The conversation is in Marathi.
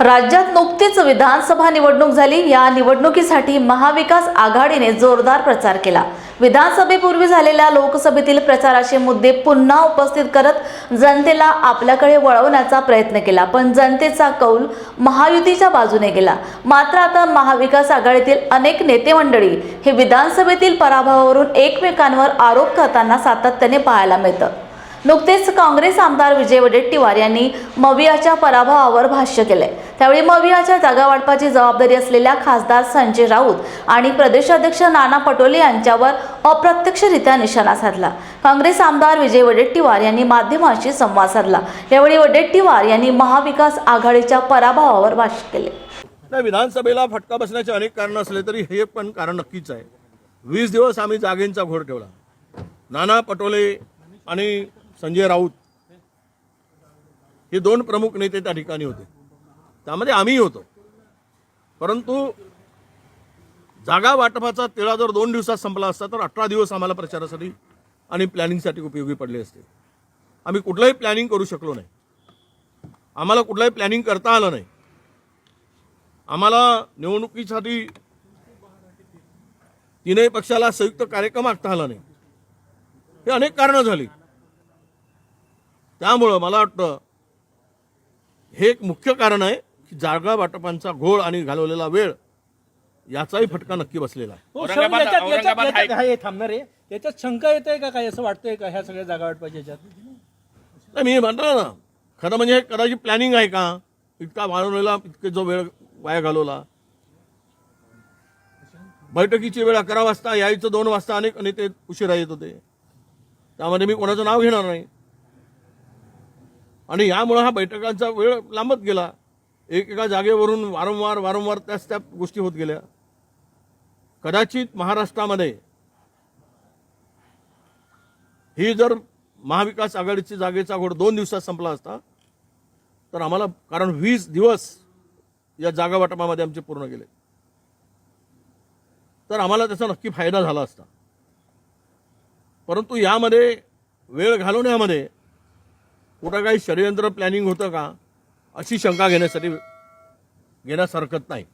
राज्यात नुकतीच विधानसभा निवडणूक झाली. या निवडणुकीसाठी महाविकास आघाडीने जोरदार प्रचार केला. विधानसभेपूर्वी झालेल्या लोकसभेतील प्रचाराचे मुद्दे पुन्हा उपस्थित करत जनतेला आपल्याकडे वळवण्याचा प्रयत्न केला पण जनतेचा कौल महायुतीच्या बाजूने गेला. मात्र आता महाविकास आघाडीतील अनेक नेते मंडळी हे विधानसभेतील पराभवावरून एकमेकांवर आरोप करताना सातत्याने पाहायला मिळतं. नुकतेच काँग्रेस आमदार विजय वडेट्टीवार यांनी मवियाच्या पराभवावर भाष्य केलंय. त्यावेळी मवियाच्या जागा वाटपाची जबाबदारी असलेल्या खासदार संजय राऊत आणि प्रदेशाध्यक्ष नाना पटोले यांच्यावर अप्रत्यक्षरित्या निशाणा साधला. काँग्रेस आमदार विजय वडेट्टीवार यांनी माध्यमांशी संवाद साधला. यावेळी वडेट्टीवार यांनी महाविकास आघाडीच्या पराभवावर भाष्य केले. नाही विधानसभेला फटका बसण्याचे अनेक कारण असले तरी हे पण कारण नक्कीच आहे. वीस दिवस आम्ही जागेंचा घोर ठेवला. नाना पटोले आणि संजय राऊत. हे दोन प्रमुख नेते त्या ठिकाणी होते. त्यामध्ये आम्हीही होतो. परंतु जागा वाटपाचा तिळा जर दोन दिवसात संपला असता तर अठरा दिवस आम्हाला प्रचारासाठी आणि प्लॅनिंगसाठी उपयोगी पडले असते. आम्ही कुठलंही प्लॅनिंग करू शकलो नाही. आम्हाला कुठलंही प्लॅनिंग करता आलं नाही. आम्हाला निवडणुकीसाठी तीनही पक्षाला संयुक्त कार्यक्रम आखता आला नाही. हे अनेक कारणं झाली. त्यामुळं मला वाटतं हे एक मुख्य कारण आहे की जागा वाटपांचा घोळ आणि घालवलेला वेळ याचाही फटका नक्की बसलेला आहे. हो, सर, औरंगाबाद- याच्यात- याच्यात- औरंगाबाद याच्यात- हे थांबणार आहे. याच्यात शंका येत आहे का काय? असं वाटतंय का ह्या सगळ्या जागा वाटपाच्या याच्यात? नाही मी म्हणतो ना खरं म्हणजे हे कदाचित प्लॅनिंग आहे का? इतका वाढवलेला इतके जो वेळ वाया घालवला. बैठकीची वेळ अकरा वाजता यायचं दोन वाजता अनेक नेते उशिरा येत होते. त्यामध्ये मी कोणाचं नाव घेणार नाही. आणि यामुळं हा बैठकांचा वेळ लांबत गेला. एकेका जागेवरून वारंवार वारंवार त्याच त्या गोष्टी होत गेल्या. कदाचित महाराष्ट्रामध्ये ही जर महाविकास आघाडीची जागेचा घोड दोन दिवसात संपला असता तर आम्हाला कारण वीस दिवस या जागा वाटपामध्ये आमचे पूर्ण गेले. तर आम्हाला त्याचा नक्की फायदा झाला असता. परंतु यामध्ये वेळ घालवण्यामध्ये कुठं काही षडयंत्र प्लॅनिंग होतं का? अशी शंका घेण्यासाठी घेण्यास हरकत नाही.